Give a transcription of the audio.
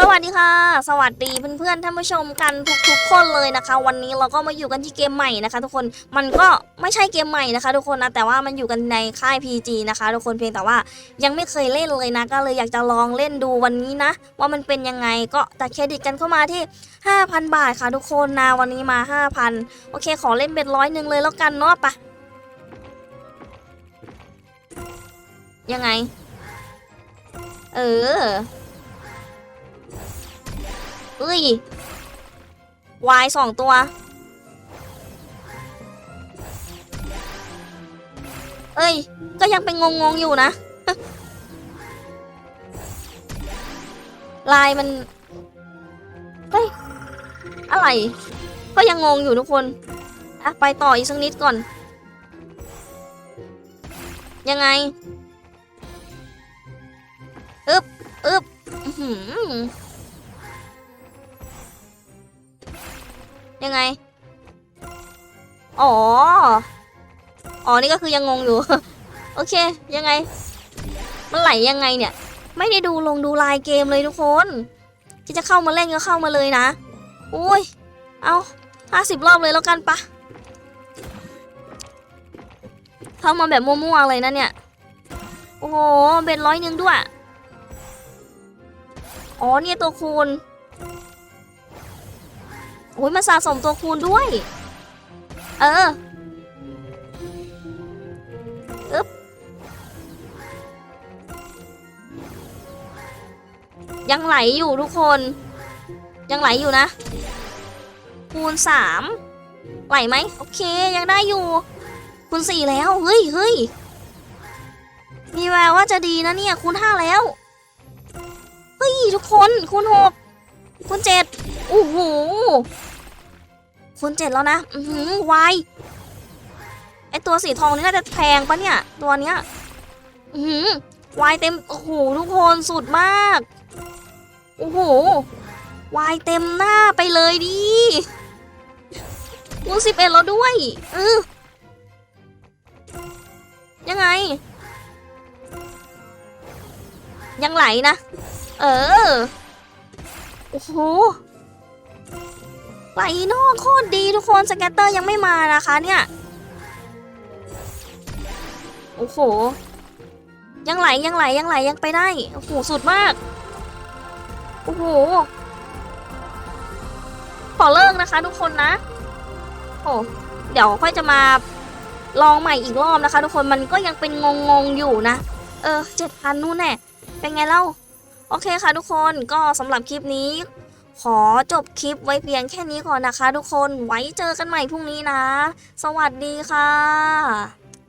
สวัสดีค่ะ สวัสดีเพื่อนๆท่านผู้ชมกันทุกๆคนเลยนะคะ วันนี้เราก็มาอยู่กันที่เกมใหม่นะคะ ทุกคนมันก็ไม่ใช่เกมใหม่นะคะ ทุกคนนะแต่ว่ามันอยู่กันในค่าย PG นะคะ ทุกคนเพียงแต่ว่ายังไม่เคยเล่นเลยนะก็เลยอยากจะลองเล่นดูวันนี้นะ ว่ามันเป็นยังไงก็ตัดเครดิตกันเข้ามาที่ 5,000 บาทค่ะ ทุกคนนะวันนี้มา 5,000 โอเค ขอเล่นเป็นร้อยหนึ่งเลยแล้วกันเนาะปะยังไง เออ เอ้ยวายสองตัว เอ้ย ก็ยังเป็นงงๆอยู่นะ ลายมัน เฮ้ย อะไร ก็ยังงงอยู่ทุกคน อะ ไปต่ออีกสักนิดก่อน ยังไง อึบอึบอื้อ ยังไง อ๋อ อ๋อ นี่ก็คือยังงงอยู่ โอเค ยังไง มันไหลยังไงเนี่ย ไม่ได้ดูลงดูลายเกมเลยทุกคนที่จะเข้ามาเล่นก็เข้ามาเลยนะ อุ้ย เอาห้าสิบรอบเลยแล้วกันปะ เข้ามาแบบมั่วๆเลยนะเนี่ย โอ้โห เบ็ดร้อยหนึ่งด้วย อ๋อเนี่ยตัวคูณ โอ้ยมาสะสมตัวคูณด้วย เอออึ๊บยังไหลอยู่ทุกคน ยังไหลอยู่นะ คูณสามไหลไหมโอเคยังได้อยู่ คูณสี่แล้วเฮ้ยเฮ้ยมีแววว่าจะดีนะเนี่ยคูณห้าแล้ว เฮ้ย ทุกคนคูณหกคูณเจ็ด โอ้โหคูณเจ็ดแล้วนะอือหือวายไอตัวสีทองนี่น่าจะแพงปะเนี่ย ตัวเนี้ยอือหือวายเต็ม โอ้โห ทุกคนสุดมาก โอ้โห วายเต็มหน้าไปเลยดิคูณสิบเอ็ดแล้วด้วยเออยังไง ยังไหลนะ เออ โอ้โห ไหลนอกโคตรดีทุกคนสแกตเตอร์ยังไม่มานะคะเนี่ยโอ้โห ยังไหลยังไหลยังไหลยังไปได้โอ้โหสุดมากโอ้โหขอเลิกนะคะ ทุกคนนะโอ้เดี๋ยวค่อยจะมาลองใหม่อีกรอบนะคะ ทุกคนมันก็ยังเป็นงงๆอยู่นะ เออเจ็ดพันนู่นแน่เป็นไงเล่า โอเคค่ะทุกคนก็สำหรับคลิปนี้ ขอจบคลิปไว้เพียงแค่นี้ก่อนนะคะ ทุกคนไว้เจอกันใหม่พรุ่งนี้นะ สวัสดีค่ะ